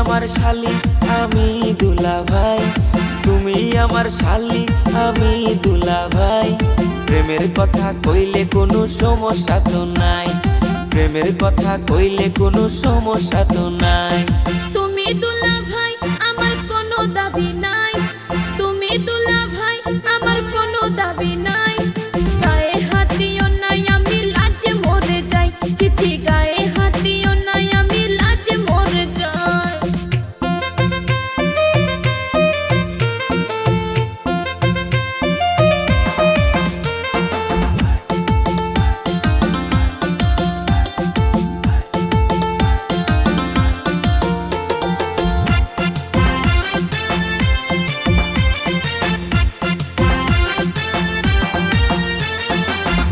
আমার শালি, আমি দুলা ভাই তুমি আমার শালি, আমি দুলা ভাই প্রেমের কথা কইলে কোনো সমস্যা তো নাই। প্রেমের কথা কইলে কোনো সমস্যা তো নাই।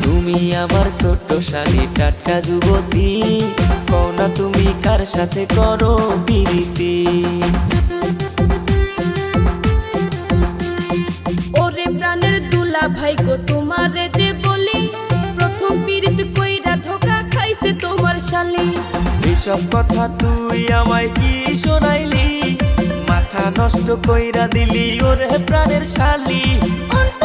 তুমি আমার ছোট্ট শালি টাটকা যুবতী। কওনা তুমি কার সাথে করো বিরতি ওরে প্রাণের দুলা ভাই গো তোমারে যে বলি প্রথম পীড়িত কইরা ধোকা খাইছে তোমার শালি। এসব কথা তুই আমায় কি শোনাইলি? মাথা নষ্ট কইরা দিলি ওরে প্রাণের শালি। অন্তরেতে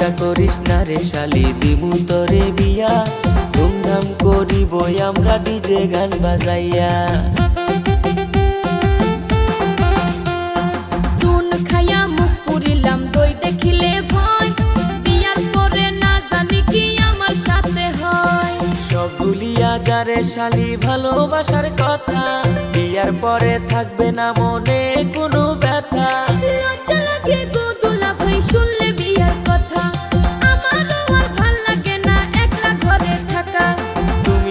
চিন্তা করিস না রে শালি দিমু তরে বিয়া। ধুমধাম করিব আমরা ডিজে গান বাজাইয়া। ভুলিয়া যারে শালি ভালোবাসার কথা। বিয়ার পরে থাকবে না মনে কোনো